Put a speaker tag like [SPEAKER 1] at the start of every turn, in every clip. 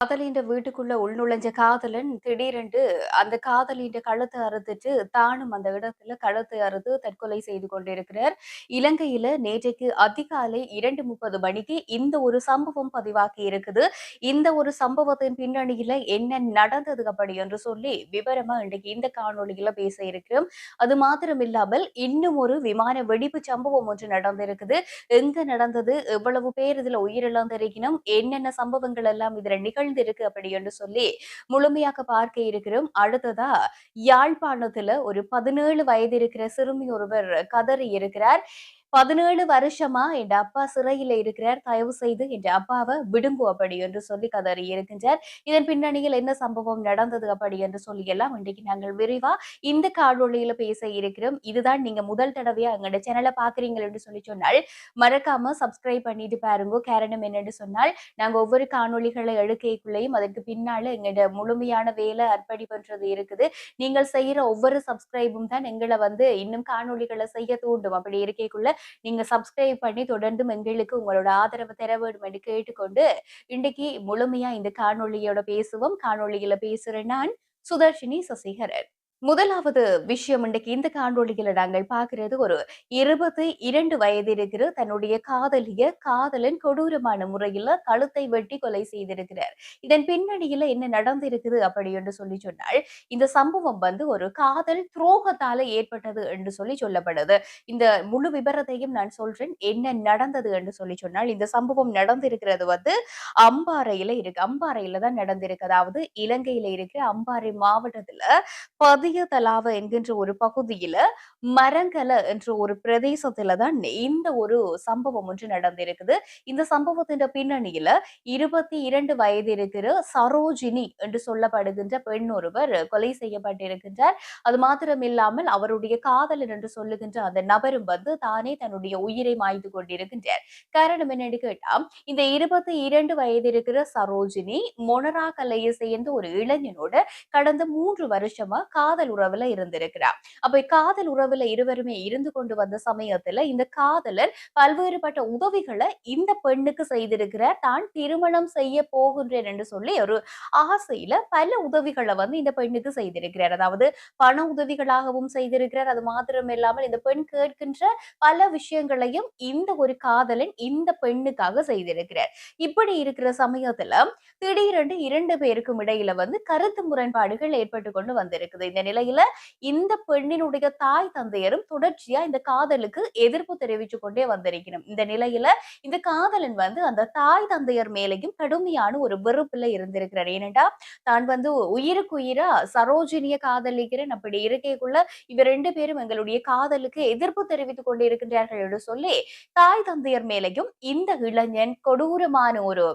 [SPEAKER 1] காதலின்ற வீட்டுக்குள்ள உள்நுழைஞ்ச காதலன் திடீரென்று அந்த காதலின்ற கழுத்தை அறுத்துட்டு தானும் அந்த இடத்துல கழுத்தை அறுத்து தற்கொலை செய்து கொண்டிருக்கிறார். இலங்கையில நேற்றைக்கு அதிகாலை இரண்டு முப்பது மணிக்கு இந்த ஒரு சம்பவம் பதிவாகி இருக்குது. இந்த ஒரு சம்பவத்தின் பின்னணியில என்ன நடந்தது அப்படி என்று சொல்லி விவரமா இன்றைக்கு இந்த காணொலியில பேச இருக்கிறோம். அது மாத்திரம் இல்லாமல் இன்னும் ஒரு விமான வெடிப்பு சம்பவம் ஒன்று நடந்திருக்குது. எங்க நடந்தது? எவ்வளவு பேர் இதுல உயிரிழந்திருக்கணும்? என்னென்ன சம்பவங்கள் எல்லாம் இதுல நிகழ் நிகழ்ந்திருக்கு அப்படி என்று சொல்லி முழுமையாக பார்க்க இருக்கிறோம். அடுத்ததா யாழ்ப்பாணத்துல ஒரு பதினேழு வயது இருக்கிற சிறுமி ஒருவர் கதறி இருக்கிறார். பதினேழு வருஷமா என் அப்பா சிறையில இருக்கிறார். தயவு செய்து என் அப்பாவை விடுங்கு அப்படி என்று சொல்லி கதறி இருக்கின்றார். இதன் பின்னணியில் என்ன சம்பவம் நடந்தது அப்படி என்று சொல்லி எல்லாம் இன்றைக்கு நாங்கள் விரிவா இந்த காணொலியில பேச இருக்கிறோம். இதுதான் நீங்க முதல் தடவையா எங்களோட சேனலை பாக்குறீங்க என்று சொல்லி சொன்னால் மறக்காம சப்ஸ்கிரைப் பண்ணிட்டு பாருங்க. காரணம் என்னன்னு சொன்னால் நாங்க ஒவ்வொரு காணொலிகளை எடுக்கைக்குள்ளேயும் அதற்கு பின்னால எங்களோட முழுமையான வேலை அர்ப்பணிப்புன்றது இருக்குது. நீங்கள் செய்யற ஒவ்வொரு சப்ஸ்கிரைபும் தான் எங்களை வந்து இன்னும் காணொலிகளை செய்ய தூண்டும். அப்படி இருக்கைக்குள்ள நீங்க சப்ஸ்கிரைப் பண்ணி தொடர்ந்து எங்களுக்கு உங்களோட ஆதரவு தர வேண்டும் என்று கேட்டுக்கொண்டு இன்றைக்கு முழுமையா இந்த காணொலியோட பேசுவோம். காணொலியில பேசுறேன் நான் சுதர்ஷினி சசிகரன். முதலாவது விஷயம் இன்றைக்கு இந்த காணொலியில நாங்கள் பார்க்கிறது ஒரு இருபத்தி இரண்டு வயது இருக்கிற தன்னுடைய காதலிய காதலன் கொடூரமான முறையில கழுத்தை வெட்டி கொலை செய்திருக்கிறார். இதன் பின்னணியில என்ன நடந்திருக்குது அப்படி என்று சொல்லி சொன்னால் இந்த சம்பவம் வந்து ஒரு காதல் துரோகத்தால ஏற்பட்டது என்று சொல்லி சொல்லப்படுது. இந்த முழு விபரத்தையும் நான் சொல்றேன். என்ன நடந்தது என்று சொல்லி சொன்னால் இந்த சம்பவம் நடந்திருக்கிறது வந்து அம்பாறையில இருக்கு. அம்பாறையில தான் நடந்திருக்கு. அதாவது இலங்கையில இருக்கிற அம்பாறை மாவட்டத்துல பதி மதிய தலாவ என்கின்ற ஒரு பகுதியில மரங்கல என்ற ஒரு பிரதேசத்துல தான் இந்த ஒரு சம்பவம் ஒன்று நடந்திருக்குது. இந்த சம்பவத்தின் பின்னணியில இருபத்தி இரண்டு வயது இருக்கிற சரோஜினி என்று சொல்லப்படுகின்ற பெண் ஒருவர் கொலை செய்யப்பட்டிருக்கின்றார். அது மாத்திரம் இல்லாமல் அவருடைய காதலன் என்று சொல்லுகின்ற அந்த நபரும் வந்து தானே தன்னுடைய உயிரை மாய்ந்து கொண்டிருக்கின்றார். காரணம் என்னன்னு கேட்டா இந்த இருபத்தி இரண்டு வயது இருக்கிற சரோஜினி மொனரா கலையை சேர்ந்த ஒரு இளைஞனோட கடந்த மூன்று வருஷமா காதல் காதல் உறவுல இருந்திருக்கிறார். அப்ப காதல் உறவுல இருவருமே இருந்து கொண்டு வந்த சமயத்துல இந்த காதலர் பல்வேறுபட்ட உதவிகளை இந்த பெண்ணுக்கு செய்திருக்கிறார். தான் திருமணம் செய்ய போகின்றேன் என்று சொல்லி ஒரு ஆசையில பல உதவிகளை வந்து இந்த பெண்ணுக்கு செய்திருக்கிறார். அதாவது பண உதவிகளாகவும் செய்திருக்கிறார். அது மாத்திரம் இல்லாமல் இந்த பெண் கேட்கின்ற பல விஷயங்களையும் இந்த ஒரு காதலன் இந்த பெண்ணுக்காக செய்திருக்கிறார். இப்படி இருக்கிற சமயத்துல திடீரென்று இரண்டு பேருக்கும் இடையில வந்து கருத்து முரண்பாடுகள் ஏற்பட்டு கொண்டு வந்திருக்குது. இந்த நிலையில இந்த பெண்ணினுடைய தாய் தந்தையரும் தொடர்ச்சியா இந்த காதலுக்கு எதிர்ப்பு தெரிவிச்சு கொண்டே வந்திருக்கணும் இந்த நிலையில இந்த காதலன் வந்து அந்த தாய் தந்தையர் மேலையும் கடுமையான ஒரு வெறுப்புல இருந்திருக்கிறார். ஏனென்றா தான் வந்து உயிருக்கு உயிரா சரோஜினிய காதலிக்கிறேன் அப்படி இருக்கைக்குள்ள இவர் ரெண்டு பேரும் எங்களுடைய காதலுக்கு எதிர்ப்பு தெரிவித்துக் கொண்டு இருக்கின்றார்கள் என்று சொல்லி தாய் தந்தையர் மேலையும் இந்த இளைஞன் கொடூரமான ஒரு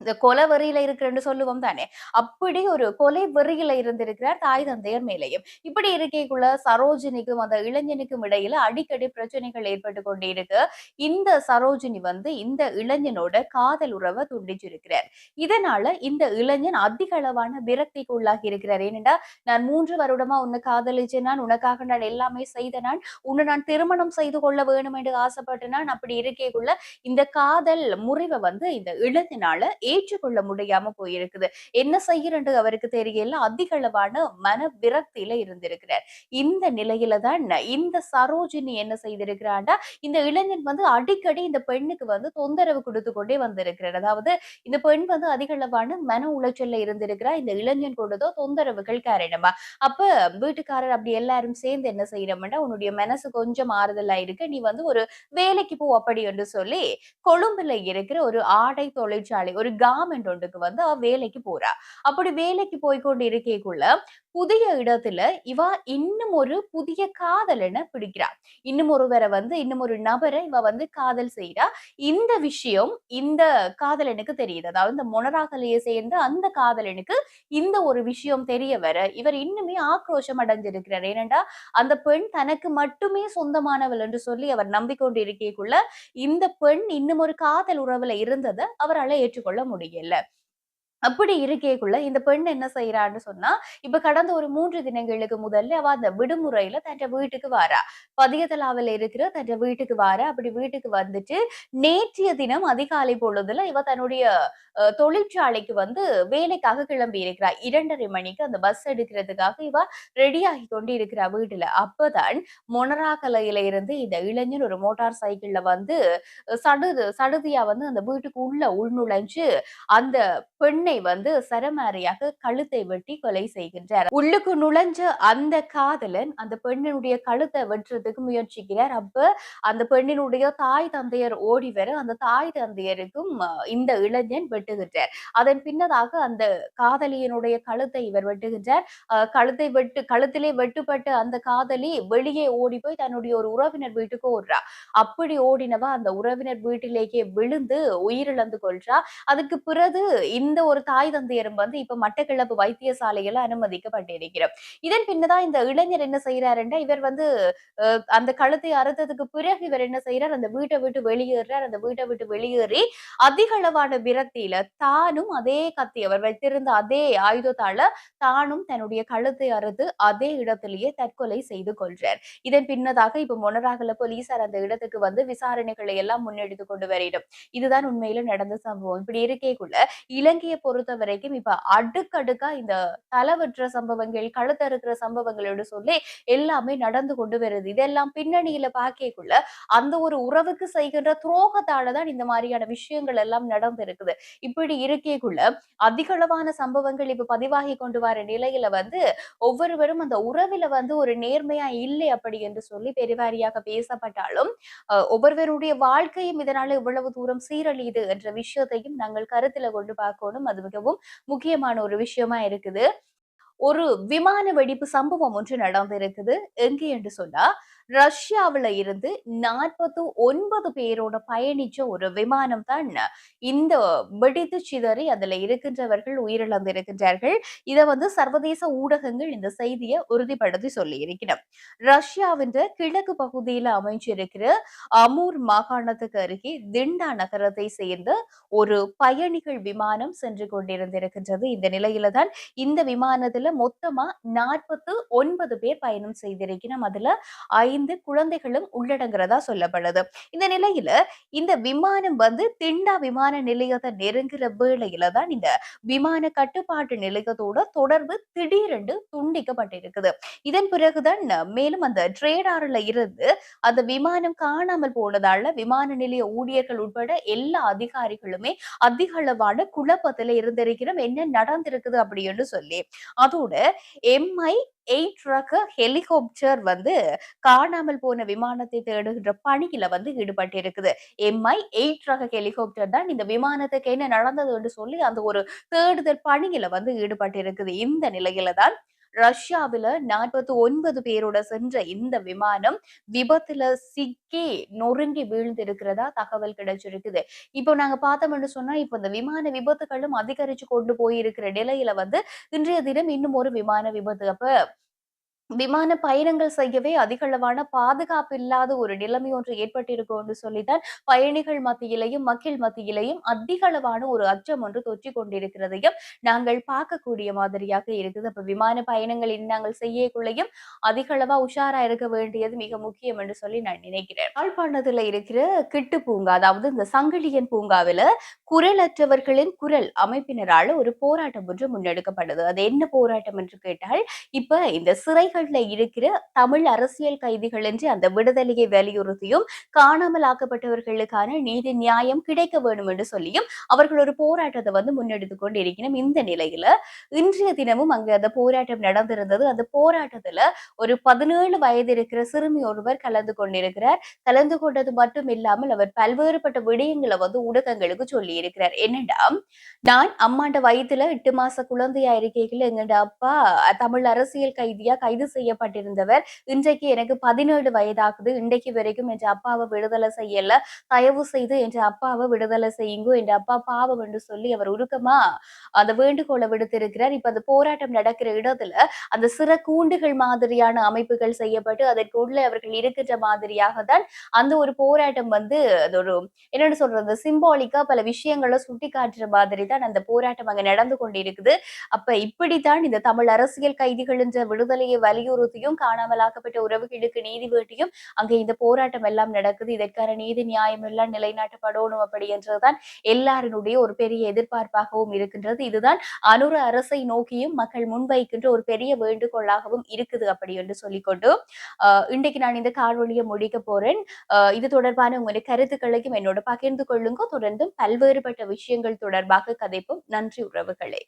[SPEAKER 1] இந்த கொலை வெறியில இருக்கிறன்னு சொல்லுவோம் தானே? அப்படி ஒரு கொலை வெறியில இருந்திருக்கிறார் தாய் தந்தையர் மேலையும். இப்படி இருக்கைக்குள்ள சரோஜினிக்கும் அந்த இளைஞனுக்கும் இடையில அடிக்கடி பிரச்சனைகள் ஏற்பட்டு கொண்டே இருக்கு இந்த சரோஜினி வந்து இந்த இளைஞனோட காதல் உறவை துண்டிச்சிருக்கிறார். இதனால இந்த இளைஞன் அதிக அளவான விரக்திக்கு உள்ளாகி இருக்கிறார். ஏனென்றா நான் மூன்று வருடமா உன்னை காதலிச்சேன் நான் உனக்காக நான் எல்லாமே செய்த நான் உன்னை நான் திருமணம் செய்து கொள்ள வேணும் என்று ஆசைப்பட்டு நான் அப்படி இருக்கைக்குள்ள இந்த காதல் முறிவை வந்து இந்த இளைஞனால ஏற்றுக்கொள்ள முடியாம போயிருக்குது. என்ன செய்யறது அவருக்கு தெரியல. அதிக அளவான மன விரக்தியில இருந்திருக்கிறார். இந்த நிலையில தான் இந்த சரோஜினி என்ன செய்திருக்கிறாண்டா இந்த இளைஞன் வந்து அடிக்கடி இந்த பெண்ணுக்கு வந்து தொந்தரவு கொடுத்து கொண்டே வந்திருக்கிறார். அதாவது இந்த பெண் வந்து அதிக அளவான மன உளைச்சல்ல இருந்திருக்கிறா. இந்த இளைஞன் கொடுத்தோ தொந்தரவுகள் காரணமா. அப்ப வீட்டுக்காரர் அப்படி எல்லாரும் சேர்ந்து என்ன செய்யறோம்னா உன்னுடைய மனசு கொஞ்சம் ஆறுதலா இருக்கு. நீ வந்து ஒரு வேலைக்கு போ அப்படி என்று சொல்லி கொழும்புல இருக்கிற ஒரு ஆடை தொழிற்சாலை ஒரு கார்மெண்ட் ஒன்றுக்கு வந்து அவ வேலைக்கு போறா. அப்படி வேலைக்கு போய்கொண்டு இருக்கைக்குள்ள புதிய இடத்துல இவ இன்னும் ஒரு புதிய காதலனை பிடிக்கிறா. இன்னும் ஒருவரை வந்து இன்னும் ஒரு நபரை இவ வந்து காதல் செய்யறா இந்த விஷயம் இந்த காதலனுக்கு தெரியுது. அதாவது இந்த மொனராகலையை சேர்ந்த அந்த காதலனுக்கு இந்த ஒரு விஷயம் தெரிய வர இவர் இன்னுமே ஆக்ரோஷம் அடைஞ்சிருக்கிறார். ஏனென்றா அந்த பெண் தனக்கு மட்டுமே சொந்தமானவள் என்று சொல்லி அவர் நம்பிக்கொண்டு இருக்கைக்குள்ள இந்த பெண் இன்னும் ஒரு காதல் உறவுல இருந்ததை அவரால் ஏற்றுக்கொள்ள முடியல. அப்படி இருக்கேக்குள்ள இந்த பெண் என்ன செய்யறான்னு சொன்னா இப்ப கடந்த ஒரு மூன்று தினங்களுக்கு முதல்ல அவ அந்த விடுமுறையில தன் வீட்டுக்கு வாரா. பதியதலாவில் இருக்கிற தன் வீட்டுக்கு வாரா. அப்படி வீட்டுக்கு வந்துட்டு நேற்றைய தினம் அதிகாலை பொழுதுல இவ தன்னுடைய தொழிற்சாலைக்கு வந்து வேலைக்காக கிளம்பி இருக்கிறா. இரண்டரை மணிக்கு அந்த பஸ் எடுக்கிறதுக்காக இவ ரெடி ஆகி கொண்டு இருக்கிறா வீட்டுல. அப்பதான் மொனராக்கலையில இருந்து இந்த இளைஞர் ஒரு மோட்டார் சைக்கிள்ல வந்து சடுது சடுதியா வந்து அந்த வீட்டுக்கு உள்ள உள்நுழைஞ்சு அந்த பெண் பெண்ணை வந்து சரமாரியாக கழுத்தை வெட்டி கொலை செய்கின்றார். உள்ளுக்கு நுழைஞ்ச அந்த காதலன் அந்த பெண்ணினுடைய கழுத்தை வெட்டுறதுக்கு முயற்சிக்கிறார். அப்ப அந்த பெண்ணினுடைய தாய் தந்தையர் ஓடி வர அந்த தாய் தந்தையருக்கும் இந்த இளைஞன் வெட்டுகின்றார். அதன் பின்னதாக அந்த காதலியினுடைய கழுத்தை இவர் வெட்டுகின்றார். கழுத்தை வெட்டு கழுத்திலே வெட்டுப்பட்ட அந்த காதலி வெளியே ஓடி போய் தன்னுடைய ஒரு உறவினர் வீட்டுக்கு ஓடுறா. அப்படி ஓடினவா அந்த உறவினர் வீட்டிலேயே விழுந்து உயிரிழந்து கொள்றா. அதுக்கு பிறகு இந்த ஒரு ஒரு தாய் தந்தையரும் வந்து இப்ப மட்டக்கிழப்பு வைத்தியசாலையில அனுமதிக்கப்பட்டிருக்கிறார் இதன் பின்னதான் இந்த இளைஞர் என்ன செய்யறாருன்னா இவர் வந்து அந்த கழுத்தை அறுத்ததுக்கு பிறகு இவர் என்ன செய்யறார் அந்த வீட்டை விட்டு வெளியேறார் அந்த வீட்டை விட்டு வெளியேறி அதிக அளவான விரக்தியில தானும் அதே கத்தி அவர் வைத்திருந்த அதே ஆயுதத்தால தானும் தன்னுடைய கழுத்தை அறுத்து அதே இடத்திலேயே தற்கொலை செய்து கொள்றார். இதன் பின்னதாக இப்ப மொனராகல போலீசார் அந்த இடத்துக்கு வந்து விசாரணைகளை எல்லாம் முன்னெடுத்து கொண்டு வரையிடும் இதுதான் உண்மையில நடந்த சம்பவம். இப்படி இருக்கேக்குள்ள இலங்கையை பொறுத்த வரைக்கும் இப்ப அடுக்கடுக்கா இந்த தலைவற்ற சம்பவங்கள் கழுத்தறுக்கிற சம்பவங்களோடு சொல்லி எல்லாமே நடந்து கொண்டு வருது. இதெல்லாம் பின்னணியில பாக்கக்குள்ள அந்த ஒரு உறவுக்கு செய்கின்ற துரோகத்தால தான் இந்த மாதிரியான விஷயங்கள் எல்லாம் நடந்து இருக்குது இப்படி இருக்கேக்குள்ள அதிகளவான சம்பவங்கள் இப்ப பதிவாகி கொண்டு வர நிலையில வந்து ஒவ்வொருவரும் அந்த உறவுல வந்து ஒரு நேர்மையா இல்லை அப்படி என்று சொல்லி பெருவாரியாக பேசப்பட்டாலும் ஒவ்வொருவருடைய வாழ்க்கையும் இதனால இவ்வளவு தூரம் சீரழியுது என்ற விஷயத்தையும் நாங்கள் கருத்துல கொண்டு பார்க்கணும். அது மிகவும் முக்கியமான ஒரு விஷயமா இருக்குது. ஒரு விமான வெடிப்பு சம்பவம் ஒன்று நடந்திருக்குது. எங்கே என்று சொன்னா ரஷ்யாவில இருந்து நாற்பத்தி ஒன்பது பேரோட பயணிச்ச ஒரு விமானம் தான் இந்த வெடித்து சிதறி அதுல இருக்கின்றவர்கள் உயிரிழந்திருக்கின்றார்கள். இதை வந்து சர்வதேச ஊடகங்கள் இந்த செய்தியை உறுதிப்படுத்தி சொல்லி இருக்கிறோம் ரஷ்யாவின் கிழக்கு பகுதியில அமைஞ்சிருக்கிற அமூர் மாகாணத்துக்கு அருகே திண்டா நகரத்தை சேர்ந்த ஒரு பயணிகள் விமானம் சென்று கொண்டிருந்திருக்கின்றது. இந்த நிலையில தான் இந்த விமானத்துல மொத்தமா நாற்பத்து ஒன்பது பேர் பயணம் செய்திருக்கிறோம் அதுல ஐந்து ஐந்து குழந்தைகளும் உள்ளடங்குறதா சொல்லப்படுது. இந்த நிலையில இந்த விமானம் வந்து திண்டா விமான நிலையத்தை நெருங்குற வேளையில தான் இந்த விமான கட்டுப்பாட்டு நிலையத்தோட தொடர்பு திடீரென்று துண்டிக்கப்பட்டிருக்குது. இதன் பிறகுதான் மேலும் அந்த ட்ரேடாரில் இருந்து அந்த விமானம் காணாமல் போனதால விமான நிலைய ஊழியர்கள் உட்பட எல்லா அதிகாரிகளுமே அதிக அளவான குழப்பத்துல இருந்திருக்கிறோம். என்ன நடந்திருக்குது அப்படின்னு சொல்லி. அதோட எம்ஐ எயிட் ரக ஹெலிகாப்டர் வந்து காணாமல் போன விமானத்தை தேடுகின்ற பணியில வந்து ஈடுபட்டிருக்குது. எம்ஐ எயிட் ரக ஹெலிகாப்டர் தான் இந்த விமானத்துக்கு என்ன நடந்தது என்று சொல்லி அந்த ஒரு தேடுதல் பணியில வந்து ஈடுபட்டிருக்குது. இந்த நிலையில தான் ரஷ்யாவில நாற்பத்தி ஒன்பது பேரோட சென்ற இந்த விமானம் விபத்துல சிக்கி நொறுங்கி வீழ்ந்திருக்கிறதா தகவல் கிடைச்சிருக்குது. இப்போ நாங்க பார்த்தோம்னு சொன்னா இப்போ இந்த விமான விபத்துகளும் அதிகரிச்சு கொண்டு போயிருக்கிற நிலையில வந்து இன்றைய தினம் இன்னும் ஒரு விமான விபத்து. அப்ப விமான பயணங்கள் செய்யவே அதிகளவான பாதுகாப்பு இல்லாத ஒரு நிலைமை ஒன்று ஏற்பட்டிருக்கும் என்று சொல்லித்தான் பயணிகள் மத்தியிலையும் மக்கள் மத்தியிலையும் அதிகளவான ஒரு அச்சம் ஒன்று தொற்றி கொண்டிருக்கிறதையும் நாங்கள் பார்க்கக்கூடிய மாதிரியாக இருக்குது. அப்ப விமான பயணங்களில் நாங்கள் செய்யக்குள்ளையும் அதிகளவா உஷாரா இருக்க வேண்டியது மிக முக்கியம் என்று சொல்லி நான் நினைக்கிறேன். யாழ்ப்பாணத்துல இருக்கிற கிட்டு பூங்கா அதாவது இந்த சங்கிலியன் பூங்காவில குரலற்றவர்களின் குரல் அமைப்பினரால ஒரு போராட்டம் ஒன்று முன்னெடுக்கப்படுது அது என்ன போராட்டம் என்று கேட்டால் இப்ப இந்த சிறைகள் சிறைகளில் இருக்கிற தமிழ் அரசியல் கைதிகள் என்று அந்த விடுதலையை வலியுறுத்தியும் காணாமல் ஆக்கப்பட்டவர்களுக்கான நீதி நியாயம் கிடைக்க வேண்டும் என்று சொல்லியும் அவர்கள் ஒரு போராட்டத்தை வந்து முன்னெடுத்து கொண்டு இருக்கணும் இந்த நிலையில இன்றைய தினமும் அங்கு அந்த போராட்டம் நடந்திருந்தது. அந்த போராட்டத்துல ஒரு பதினேழு வயது இருக்கிற சிறுமி ஒருவர் கலந்து கொண்டிருக்கிறார். கலந்து கொண்டது மட்டும் இல்லாமல் அவர் பல்வேறுபட்ட விடயங்களை வந்து ஊடகங்களுக்கு சொல்லி இருக்கிறார் என்னடா நான் அம்மாண்ட வயதுல எட்டு மாச குழந்தையா இருக்கைகள் எங்கட அப்பா தமிழ் அரசியல் கைதியா கைது செய்யப்பட்டிருந்தவர். இன்றைக்கு எனக்கு பதினேழு வயதாகுது. இன்றைக்கு வரைக்கும் என்ற அப்பாவை விடுதலை செய்யல. தயவு செய்து என்ற அப்பாவை விடுதலை செய்யுங்க. என்ற அப்பா பாவம் என்று சொல்லி அவர் உருக்கமா அந்த வேண்டுகோளை விடுத்திருக்கிறார். இப்ப அந்த போராட்டம் நடக்கிற இடத்துல அந்த சிற கூண்டுகள் மாதிரியான அமைப்புகள் செய்யப்பட்டு அதற்கு உள்ள அவர்கள் இருக்கின்ற மாதிரியாக தான் அந்த ஒரு போராட்டம் வந்து அது ஒரு என்னன்னு சொல்றது? சிம்பாலிக்கா பல விஷயங்களை சுட்டி காட்டுற மாதிரி தான் அந்த போராட்டம் அங்க நடந்து கொண்டிருக்குது. அப்ப இப்படித்தான் இந்த தமிழ் அரசியல் கைதிகள் என்ற விடுதலையை வலியுறுத்தியும் காணாமலாக்கப்பட்ட உறவுகளுக்கு நீதி வேட்டியும் அங்கே இந்த போராட்டம் எல்லாம் நடக்குது. இதற்கான நீதி நியாயம் எல்லாம் நிலைநாட்டப்படணும் அப்படி என்றுதான் எல்லாருடைய ஒரு பெரிய எதிர்பார்ப்பாகவும் இருக்கின்றது. இதுதான் அனுர அரசை நோக்கியும் மக்கள் முன்வைக்கின்ற ஒரு பெரிய வேண்டுகோளாகவும் இருக்குது அப்படி என்று சொல்லிக்கொண்டு இன்றைக்கு நான் இந்த காணொலியை முடிக்க போறேன். இது தொடர்பான உங்களுடைய கருத்துக்களையும் என்னோட பகிர்ந்து கொள்ளுங்க. தொடர்ந்தும் பல்வேறுபட்ட விஷயங்கள் தொடர்பாக கதைப்போம். நன்றி உறவுகளே.